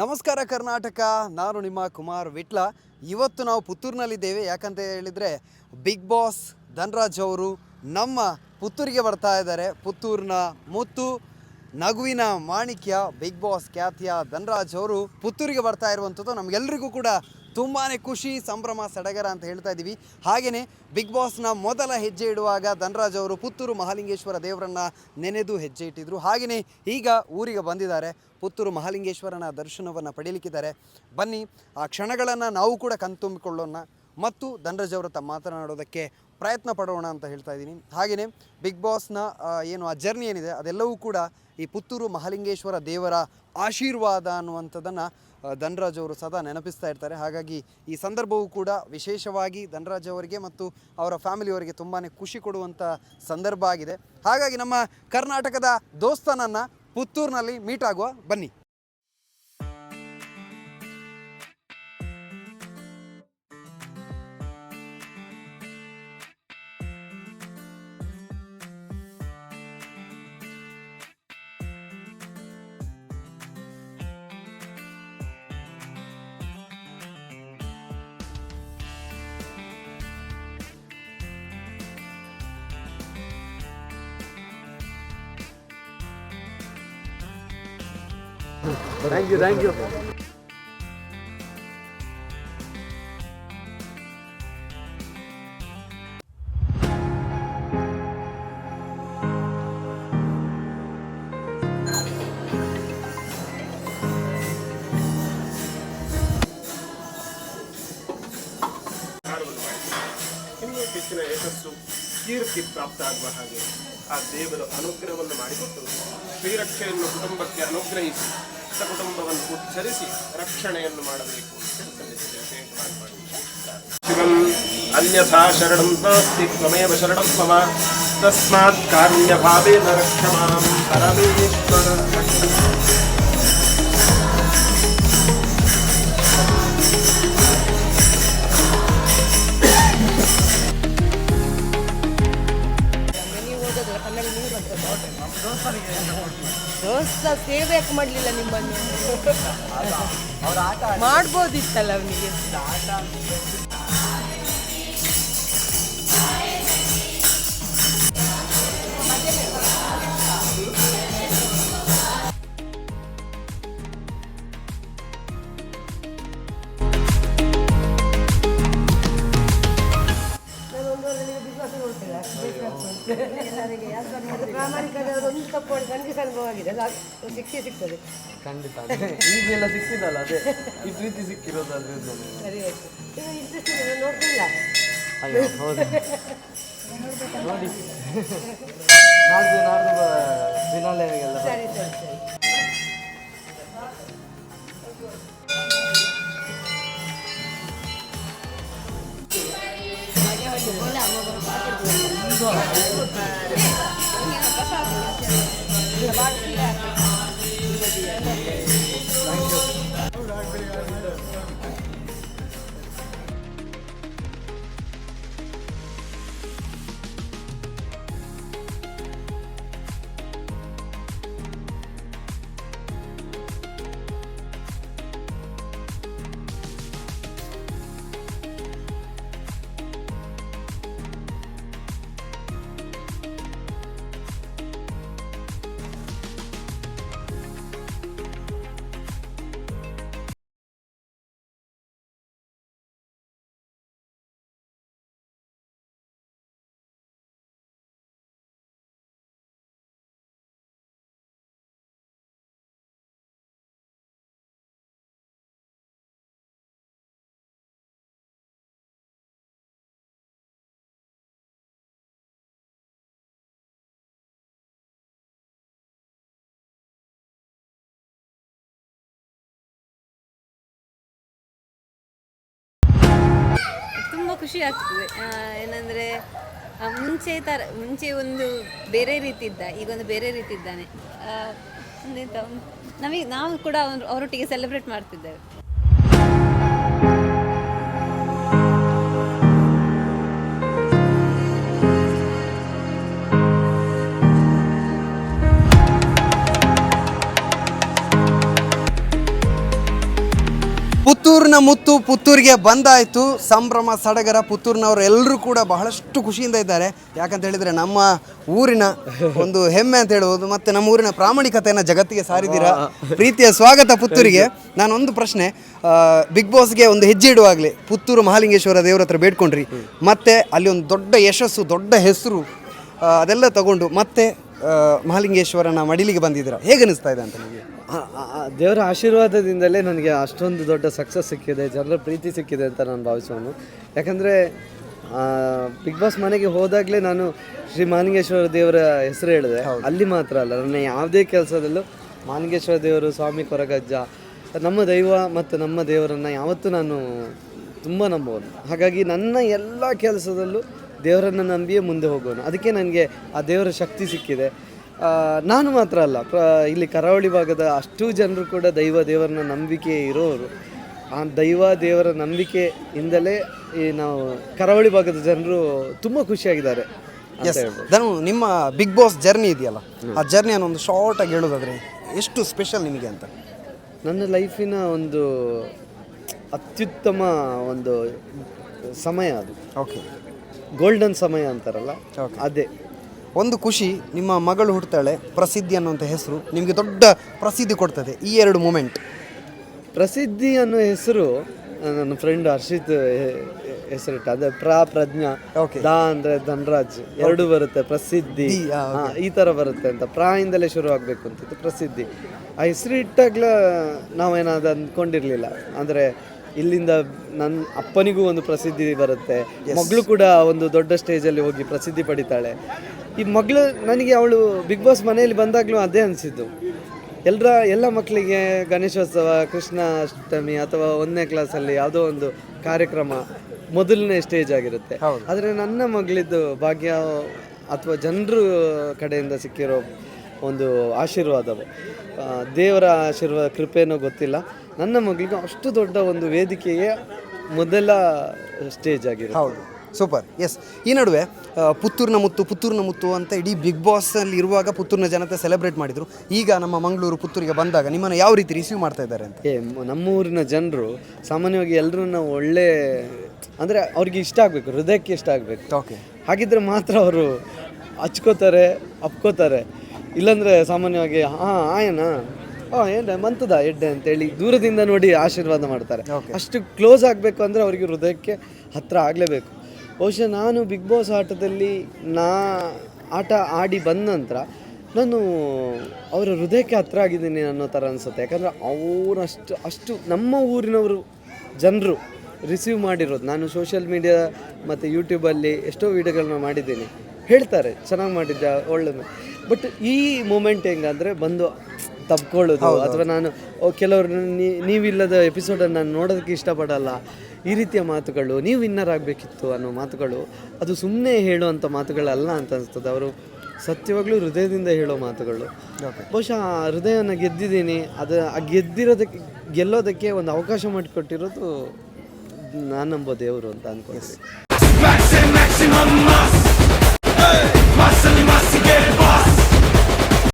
ನಮಸ್ಕಾರ ಕರ್ನಾಟಕ, ನಾನು ನಿಮ್ಮ ಕುಮಾರ್ ವಿಟ್ಲ. ಇವತ್ತು ನಾವು ಪುತ್ತೂರಿನಲ್ಲಿದ್ದೇವೆ. ಯಾಕಂತ ಹೇಳಿದರೆ ಬಿಗ್ ಬಾಸ್ ಧನ್ರಾಜ್ ಅವರು ನಮ್ಮ ಪುತ್ತೂರಿಗೆ ಬರ್ತಾ ಇದ್ದಾರೆ. ಪುತ್ತೂರಿನ ಮುತ್ತು ನಗುವಿನ ಮಾಣಿಕ್ಯ ಬಿಗ್ ಬಾಸ್ ಖ್ಯಾತಿಯ ಧನ್ರಾಜ್ ಅವರು ಪುತ್ತೂರಿಗೆ ಬರ್ತಾ ಇರುವಂಥದ್ದು ನಮಗೆಲ್ಲರಿಗೂ ಕೂಡ ತುಂಬಾ ಖುಷಿ, ಸಂಭ್ರಮ, ಸಡಗರ ಅಂತ ಹೇಳ್ತಾ ಇದ್ದೀವಿ. ಹಾಗೆಯೇ ಬಿಗ್ ಬಾಸ್ನ ಮೊದಲ ಹೆಜ್ಜೆ ಇಡುವಾಗ ಧನ್ರಾಜ್ ಅವರು ಪುತ್ತೂರು ಮಹಾಲಿಂಗೇಶ್ವರ ದೇವರನ್ನ ನೆನೆದು ಹೆಜ್ಜೆ ಇಟ್ಟಿದ್ರು. ಹಾಗೆಯೇ ಈಗ ಊರಿಗೆ ಬಂದಿದ್ದಾರೆ. ಪುತ್ತೂರು ಮಹಾಲಿಂಗೇಶ್ವರನ ದರ್ಶನವನ್ನು ಪಡೀಲಿಕ್ಕಿದ್ದಾರೆ ಬನ್ನಿ, ಆ ಕ್ಷಣಗಳನ್ನು ನಾವು ಕೂಡ ಕಣ್ತುಂಬಿಕೊಳ್ಳೋಣ. ಮತ್ತು ಧನರಾಜ್ ಅವರ ಮಾತನಾಡೋದಕ್ಕೆ ಪ್ರಯತ್ನ ಪಡೋಣ ಅಂತ ಹೇಳ್ತಾ ಇದ್ದೀನಿ. ಹಾಗೆಯೇ ಬಿಗ್ ಬಾಸ್ನ ಏನು, ಆ ಜರ್ನಿ ಏನಿದೆ, ಅದೆಲ್ಲವೂ ಕೂಡ ಈ ಪುತ್ತೂರು ಮಹಾಲಿಂಗೇಶ್ವರ ದೇವರ ಆಶೀರ್ವಾದ ಅನ್ನುವಂಥದ್ದನ್ನು ಧನರಾಜ್ ಅವರು ಸದಾ ನೆನಪಿಸ್ತಾ ಇರ್ತಾರೆ. ಹಾಗಾಗಿ ಈ ಸಂದರ್ಭವೂ ಕೂಡ ವಿಶೇಷವಾಗಿ ಧನರಾಜ್ ಅವರಿಗೆ ಮತ್ತು ಅವರ ಫ್ಯಾಮಿಲಿಯವರಿಗೆ ತುಂಬಾ ಖುಷಿ ಕೊಡುವಂಥ ಸಂದರ್ಭ ಆಗಿದೆ. ಹಾಗಾಗಿ ನಮ್ಮ ಕರ್ನಾಟಕದ ದೋಸ್ತನನ್ನು ಪುತ್ತೂರಿನಲ್ಲಿ ಮೀಟ್ ಆಗುವ. ಬನ್ನಿ. ಥ್ಯಾಂಕ್ ಯು ಥ್ಯಾಂಕ್ ಯು ಕಾರ್ಯವನ್ನು ಮಾಡಿ ಇನ್ನೂ ಹೆಚ್ಚಿನ ಯಶಸ್ಸು ಕೀರ್ತಿ ಪ್ರಾಪ್ತ ಆಗುವ ಹಾಗೆ ಆ ದೇವರ ಅನುಗ್ರಹವನ್ನು ಮಾಡಿಕೊಟ್ಟು ಶ್ರೀರಕ್ಷೆಯನ್ನು ಕುಟುಂಬಕ್ಕೆ ಅನುಗ್ರಹಿಸಿ ಸಕುಟುಂಬವನ್ನು ಉಚ್ಚರಿಸಿ ರಕ್ಷಣೆಯನ್ನು ಮಾಡಬೇಕು. ಶಿವಂ ಅನ್ಯಥಾ ಶರಣಂ ನಾಸ್ತಿ ತ್ವಮೇವ ಶರಣಂ ಮಮ ತಸ್ಮಾತ್ ಕಾರುಣ್ಯಭಾವೇನ ರಕ್ಷ ಮಾಂ ಪರಮೇಶ್ವರ ದೋಸ್ತ ಸೇವೆ ಯಾಕೆ ಮಾಡಲಿಲ್ಲ ನಿಮ್ಮನ್ನು. ಮಾಡ್ಬೋದಿತ್ತಲ್ಲ ಅವನಿಗೆ. ತಪ್ಪು ಮಾಡಿ ನನಗೆ ಅನುಭವ ಆಗಿದೆ. ಅದು ಸಿಕ್ಕಿ ಸಿಗ್ತದೆ. ಖಂಡಿತ. ಈಗೆಲ್ಲ ಸಿಕ್ಕಿದಲ್ಲ ಅದೇ ಈ ಪ್ರೀತಿ ಸಿಕ್ಕಿರೋದು ಅದರಿಂದ ನನಗೆ. ಸರಿ ಆಯ್ತು. ಇದು ಇಂಟ್ರೆಸ್ಟ್ ಇಲ್ಲ ನೋಡ್ತಿಲ್ಲ. ಅಯ್ಯೋ ಹೌದು. ನೋಡಿ. ನಾಡ್ದು ನಾಡ್ದು ಸರಿ ಸರಿ ಸರಿ. ಸರಿ ತುಂಬ ಖುಷಿ ಆಗ್ತದೆ. ಏನಂದರೆ ಮುಂಚೆ ಥರ ಮುಂಚೆ ಒಂದು ಬೇರೆ ರೀತಿ ಇದ್ದ, ಈಗ ಒಂದು ಬೇರೆ ರೀತಿ ಇದ್ದಾನೆ. ನಮಗೆ, ನಾವು ಕೂಡ ಅವ್ರ- ಅವರೊಟ್ಟಿಗೆ ಸೆಲೆಬ್ರೇಟ್ ಮಾಡ್ತಿದ್ದೇವೆ. ಪುತ್ತೂರಿನ ಮುತ್ತು ಪುತ್ತೂರಿಗೆ ಬಂದಾಯಿತು. ಸಂಭ್ರಮ, ಸಡಗರ, ಪುತ್ತೂರಿನವರು ಎಲ್ಲರೂ ಕೂಡ ಬಹಳಷ್ಟು ಖುಷಿಯಿಂದ ಇದ್ದಾರೆ. ಯಾಕಂತ ಹೇಳಿದರೆ ನಮ್ಮ ಊರಿನ ಒಂದು ಹೆಮ್ಮೆ ಅಂತ ಹೇಳ್ಬೋದು, ಮತ್ತು ನಮ್ಮ ಊರಿನ ಪ್ರಾಮಾಣಿಕತೆಯನ್ನು ಜಗತ್ತಿಗೆ ಸಾರಿದ್ದೀರಾ? ಪ್ರೀತಿಯ ಸ್ವಾಗತ ಪುತ್ತೂರಿಗೆ. ನಾನೊಂದು ಪ್ರಶ್ನೆ ಬಿಗ್ ಬಾಸ್ಗೆ ಒಂದು ಹೆಜ್ಜೆ ಇಡುವಾಗಲೇ ಪುತ್ತೂರು ಮಹಾಲಿಂಗೇಶ್ವರ ದೇವರ ಹತ್ರ ಬೇಡ್ಕೊಂಡ್ರಿ. ಮತ್ತೆ ಅಲ್ಲಿ ಒಂದು ದೊಡ್ಡ ಯಶಸ್ಸು, ದೊಡ್ಡ ಹೆಸರು ಅದೆಲ್ಲ ತಗೊಂಡು ಮತ್ತೆ ಮಹಾಲಿಂಗೇಶ್ವರನ ಮಡಿಲಿಗೆ ಬಂದಿದ್ದೀರಾ? ಹೇಗೆ ಅನಿಸ್ತಾ ಇದೆ ಅಂತ ನಿಮಗೆ? ದೇವರ ಆಶೀರ್ವಾದದಿಂದಲೇ ನನಗೆ ಅಷ್ಟೊಂದು ದೊಡ್ಡ ಸಕ್ಸಸ್ ಸಿಕ್ಕಿದೆ ಜನರ ಪ್ರೀತಿ ಸಿಕ್ಕಿದೆ ಅಂತ ನಾನು ಭಾವಿಸೋನು ಯಾಕಂದರೆ ಬಿಗ್ ಬಾಸ್ ಮನೆಗೆ ಹೋದಾಗಲೇ ನಾನು ಶ್ರೀ ಮಾನಿಂಗೇಶ್ವರ ದೇವರ ಹೆಸರು ಹೇಳಿದೆ. ಅಲ್ಲಿ ಮಾತ್ರ ಅಲ್ಲ ನನ್ನ ಯಾವುದೇ ಕೆಲಸದಲ್ಲೂ ಮಾನಿಂಗೇಶ್ವರ ದೇವರು ಸ್ವಾಮಿ ಕೊರಗಜ್ಜ ನಮ್ಮ ದೈವ ಮತ್ತು ನಮ್ಮ ದೇವರನ್ನು ಯಾವತ್ತೂ ನಾನು ತುಂಬ ನಂಬೋನು ಹಾಗಾಗಿ ನನ್ನ ಎಲ್ಲ ಕೆಲಸದಲ್ಲೂ ದೇವರನ್ನು ನಂಬಿಯೇ ಮುಂದೆ ಹೋಗೋನು ಅದಕ್ಕೆ ನನಗೆ ಆ ದೇವರ ಶಕ್ತಿ ಸಿಕ್ಕಿದೆ. ನಾನು ಮಾತ್ರ ಅಲ್ಲ. ಪ್ರ ಇಲ್ಲಿ ಕರಾವಳಿ ಭಾಗದ ಅಷ್ಟು ಜನರು ಕೂಡ ದೈವ ದೇವರನ್ನ ನಂಬಿಕೆ ಇರೋರು. ಆ ದೈವ ದೇವರ ನಂಬಿಕೆಯಿಂದಲೇ ಈ ನಾವು ಕರಾವಳಿ ಭಾಗದ ಜನರು ತುಂಬ ಖುಷಿಯಾಗಿದ್ದಾರೆ ಎಸ್ ಧನು ನಿಮ್ಮ ಬಿಗ್ ಬಾಸ್ ಜರ್ನಿ ಇದೆಯಲ್ಲ ಆ ಜರ್ನಿಯನ್ನು ಒಂದು ಶಾರ್ಟ್ ಆಗಿ ಹೇಳೋದಾದ್ರೆ ಎಷ್ಟು ಸ್ಪೆಷಲ್ ನಿಮಗೆ ಅಂತ? ನನ್ನ ಲೈಫಿನ ಒಂದು ಅತ್ಯುತ್ತಮ ಒಂದು ಸಮಯ ಅದು. ಓಕೆ ಗೋಲ್ಡನ್ ಸಮಯ ಅಂತಾರಲ್ಲ ಅದೇ. ಒಂದು ಖುಷಿ ನಿಮ್ಮ ಮಗಳು ಹುಡ್ತಾಳೆ ಪ್ರಸಿದ್ಧಿ ಅನ್ನುವಂಥ ಹೆಸರು ನಿಮಗೆ ದೊಡ್ಡ ಪ್ರಸಿದ್ಧಿ ಕೊಡ್ತದೆ ಈ ಎರಡು ಮೂಮೆಂಟ್ ಪ್ರಸಿದ್ಧಿ ಅನ್ನೋ ಹೆಸರು ನನ್ನ ಫ್ರೆಂಡ್ ಹರ್ಷಿತ್ ಹೆಸರಿಟ್ಟ. ಅದೇ ಪ್ರಾ ಪ್ರಜ್ಞಾ ಓಕೆ ದಾ ಅಂದ್ರೆ ಧನರಾಜ್ ಎರಡು ಬರುತ್ತೆ ಪ್ರಸಿದ್ಧಿ. ಈ ತರ ಬರುತ್ತೆ ಅಂತ. ಪ್ರಾ ಇಂದಲೇ ಶುರು ಆಗ್ಬೇಕು ಅಂತಿತ್ತು ಪ್ರಸಿದ್ಧಿ. ಆ ಹೆಸರು ಇಟ್ಟಾಗ್ಲ ನಾವೇನಾದ್ರು ಅಂದ್ಕೊಂಡಿರ್ಲಿಲ್ಲ. ಅಂದ್ರೆ ಇಲ್ಲಿಂದ ನನ್ನ ಅಪ್ಪನಿಗೂ ಒಂದು ಪ್ರಸಿದ್ಧಿ ಬರುತ್ತೆ. ಮಗಳು ಕೂಡ ಒಂದು ದೊಡ್ಡ ಸ್ಟೇಜಲ್ಲಿ ಹೋಗಿ ಪ್ರಸಿದ್ಧಿ ಪಡಿತಾಳೆ. ಈ ಮಗಳು ನನಗೆ ಅವಳು ಬಿಗ್ ಬಾಸ್ ಮನೆಯಲ್ಲಿ ಬಂದಾಗಲೂ ಅದೇ ಅನಿಸಿದ್ದು. ಎಲ್ಲರ ಎಲ್ಲ ಮಕ್ಕಳಿಗೆ ಗಣೇಶೋತ್ಸವ ಕೃಷ್ಣಾಷ್ಟಮಿ ಅಥವಾ ಒಂದನೇ ಕ್ಲಾಸಲ್ಲಿ ಯಾವುದೋ ಒಂದು ಕಾರ್ಯಕ್ರಮ ಮೊದಲನೇ ಸ್ಟೇಜ್ ಆಗಿರುತ್ತೆ. ಆದರೆ ನನ್ನ ಮಗಳಿದ್ದು ಭಾಗ್ಯ ಅಥವಾ ಜನರು ಕಡೆಯಿಂದ ಸಿಕ್ಕಿರೋ ಒಂದು ಆಶೀರ್ವಾದವು. ದೇವರ ಆಶೀರ್ವಾದ ಕೃಪೆನೋ ಗೊತ್ತಿಲ್ಲ. ನನ್ನ ಮಗಳಿಗೆ ಅಷ್ಟು ದೊಡ್ಡ ಒಂದು ವೇದಿಕೆಯ ಮೊದಲ ಸ್ಟೇಜ್ ಆಗಿರುತ್ತೆ. ಹೌದು. ಸೂಪರ್ ಎಸ್ ಈ ನಡುವೆ ಆ, ಪುತ್ತೂರಿನ ಮುತ್ತು ಪುತ್ತೂರಿನ ಮುತ್ತು ಅಂತ ಇಡೀ ಬಿಗ್ ಬಾಸಲ್ಲಿ ಇರುವಾಗ ಪುತ್ತೂರಿನ ಜನತೆ ಸೆಲೆಬ್ರೇಟ್ ಮಾಡಿದರು. ಈಗ ನಮ್ಮ ಮಂಗಳೂರು ಪುತ್ತೂರಿಗೆ ಬಂದಾಗ ನಿಮ್ಮನ್ನು ಯಾವ ರೀತಿ ರಿಸೀವ್ ಮಾಡ್ತಾ ಇದ್ದಾರೆ ಅಂತ? ಏ ಮ- ನಮ್ಮ ಊರಿನ ಜನರು ಸಾಮಾನ್ಯವಾಗಿ ಎಲ್ಲರನ್ನ ಒಳ್ಳೆ ಅಂದರೆ ಅವ್ರಿಗೆ ಇಷ್ಟ ಆಗಬೇಕು ಹೃದಯಕ್ಕೆ ಇಷ್ಟ ಆಗಬೇಕು. ಓಕೆ ಹಾಗಿದ್ರೆ ಮಾತ್ರ ಅವರು ಹಚ್ಕೋತಾರೆ ಅಪ್ಕೋತಾರೆ. ಇಲ್ಲಾಂದರೆ ಸಾಮಾನ್ಯವಾಗಿ ಹಾಂ ಆಯನಾ ಏನು ಮಂತದ ಎಡ್ಡೆ ಅಂತೇಳಿ ದೂರದಿಂದ ನೋಡಿ ಆಶೀರ್ವಾದ ಮಾಡ್ತಾರೆ. ಅಷ್ಟು ಕ್ಲೋಸ್ ಆಗಬೇಕು ಅಂದರೆ ಅವರಿಗೆ ಹೃದಯಕ್ಕೆ ಹತ್ತಿರ ಆಗಲೇಬೇಕು. ಬಹುಶಃ ನಾನು ಬಿಗ್ ಬಾಸ್ ಆಟದಲ್ಲಿ ನಾ ಆಟ ಆಡಿ ಬಂದ ನಂತರ ನಾನು ಅವರ ಹೃದಯಕ್ಕೆ ಹತ್ತಿರ ಆಗಿದ್ದೀನಿ ಅನ್ನೋ ಥರ ಅನಿಸುತ್ತೆ. ಯಾಕಂದರೆ ಅವರಷ್ಟು ಅಷ್ಟು ನಮ್ಮ ಊರಿನವರು ಜನರು ರಿಸೀವ್ ಮಾಡಿರೋದು. ನಾನು ಸೋಷಿಯಲ್ ಮೀಡಿಯಾ ಮತ್ತು ಯೂಟ್ಯೂಬಲ್ಲಿ ಎಷ್ಟೋ ವೀಡಿಯೋಗಳನ್ನ ಮಾಡಿದ್ದೀನಿ. ಹೇಳ್ತಾರೆ ಚೆನ್ನಾಗಿ ಮಾಡಿದ್ದ ಒಳ್ಳೆ ಬಟ್ ಈ ಮೂಮೆಂಟ್ ಹೆಂಗಂದರೆ ಬಂದು ತಪ್ಕೊಳ್ಳೋದು ಅಥವಾ ನಾನು ಕೆಲವರು ನೀವಿಲ್ಲದ ಎಪಿಸೋಡನ್ನು ನಾನು ನೋಡೋದಕ್ಕೆ ಇಷ್ಟಪಡಲ್ಲ. ಈ ರೀತಿಯ ಮಾತುಗಳು ನೀವು ವಿನ್ನರ್ ಆಗಬೇಕಿತ್ತು ಅನ್ನೋ ಮಾತುಗಳು ಅದು ಸುಮ್ಮನೆ ಹೇಳುವಂಥ ಮಾತುಗಳಲ್ಲ ಅಂತ ಅನಿಸ್ತದೆ. ಅವರು ಸತ್ಯವಾಗಲೂ ಹೃದಯದಿಂದ ಹೇಳೋ ಮಾತುಗಳು. ಬಹುಶಃ ಆ ಹೃದಯನ ಗೆದ್ದಿದ್ದೀನಿ ಅದು ಆ ಗೆದ್ದಿರೋದಕ್ಕೆ ಗೆಲ್ಲೋದಕ್ಕೆ ಒಂದು ಅವಕಾಶ ಮಾಡಿಕೊಟ್ಟಿರೋದು ನಾನು ನಂಬೋ ದೇವರು ಅಂತ ಅನ್ಕೊಳ್ತೀನಿ